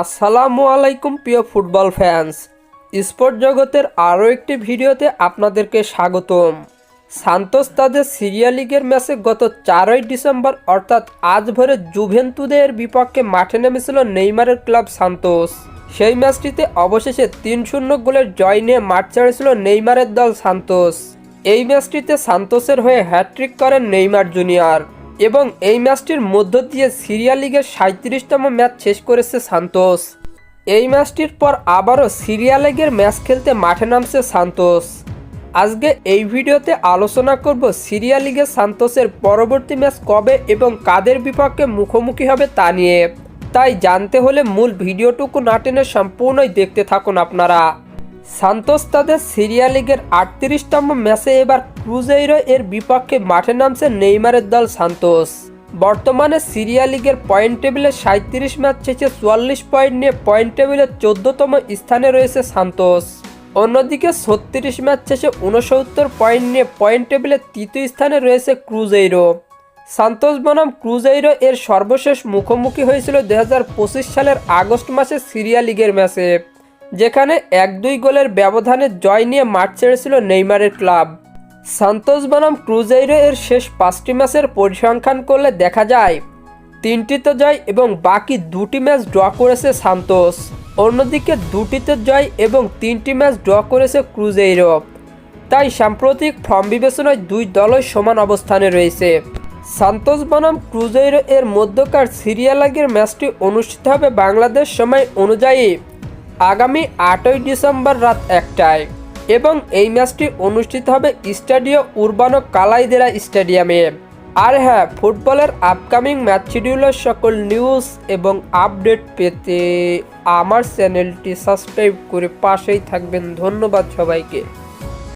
আসসালামু আলাইকুম, প্রিয় ফুটবল ফ্যান্স। স্পোর্ট জগতের আরও একটি ভিডিওতে আপনাদেরকে স্বাগতম। সান্তোস তাদের সিরিয়া লিগের ম্যাচে গত চারই ডিসেম্বর, অর্থাৎ আজ ভোরে জুভেন্তুদের বিপক্ষে মাঠে নেমেছিল নেইমারের ক্লাব সান্তোস। সেই ম্যাচটিতে অবশেষে তিন শূন্য গোলের জয় নিয়ে মাঠ ছেড়েছিল নেইমারের দল সান্তোস। এই ম্যাচটিতে সান্তোসের হয়ে হ্যাট্রিক করেন নেইমার জুনিয়র। এবং এই ম্যাচটির মধ্য দিয়ে সিরিয়া লিগের সাঁত্রিশতম ম্যাচ শেষ করেছে সান্তোস। এই ম্যাচটির পর আবারও সিরিয়া লিগের ম্যাচ খেলতে মাঠে নামছে সান্তোস। আজকে এই ভিডিওতে আলোচনা করব সিরিয়া লিগের সান্তোসের পরবর্তী ম্যাচ কবে এবং কাদের বিপক্ষে মুখোমুখি হবে তা নিয়ে। তাই জানতে হলে মূল ভিডিওটুকু না টেনে সম্পূর্ণই দেখতে থাকুন আপনারা। সান্তোস তাদের সিরিয়া লিগের আটত্রিশতম ম্যাচে এবার ক্রুজেইরো এর বিপক্ষে মাঠে নামছে নেইমারের দল সান্তোস। বর্তমানে সিরিয়া লিগের পয়েন্ট টেবিলে সাঁত্রিশ ম্যাচ শেষে চুয়াল্লিশ পয়েন্ট নিয়ে পয়েন্ট টেবিলের চোদ্দতম স্থানে রয়েছে সান্তোস। অন্যদিকে ছত্রিশ ম্যাচ শেষে উনসত্তর পয়েন্ট নিয়ে পয়েন্ট টেবিলের তৃতীয় স্থানে রয়েছে ক্রুজেইরো। সান্তোস বনাম ক্রুজেইরো এর সর্বশেষ মুখোমুখি হয়েছিল দু হাজার পঁচিশ সালের আগস্ট মাসে সিরিয়া লিগের ম্যাচে। যেখানে এক দুই গোলের ব্যবধানে জয় নিয়ে মাঠ ছেড়েছিল নেইমারের ক্লাব। সান্তোস বনাম ক্রুজেইরো এর শেষ পাঁচটি ম্যাচের পরিসংখ্যান করলে দেখা যায়, তিনটিতে জয় এবং বাকি দুটি ম্যাচ ড্র করেছে সান্তোস। অন্যদিকে দুটিতে জয় এবং তিনটি ম্যাচ ড্র করেছে ক্রুজেইরো তাই সাম্প্রতিক ফর্ম বিবেচনায় দুই দলই সমান অবস্থানে রয়েছে। সান্তোস বনাম ক্রুজেইরো এর মধ্যকার সিরিয়া লাগের ম্যাচটি অনুষ্ঠিত হবে বাংলাদেশ সময় অনুযায়ী। আগামী আটই ডিসেম্বর রাত একটায় এবং এই ম্যাচটি অনুষ্ঠিত হবে স্টাডিও উর্বানো কালাইদেরা স্টেডিয়ামে। আর হ্যাঁ ফুটবলের আপকামিং ম্যাচ শিডিউলের সকল নিউজ এবং আপডেট পেতে আমার চ্যানেলটি সাবস্ক্রাইব করে পাশেই থাকবেন। ধন্যবাদ সবাইকে।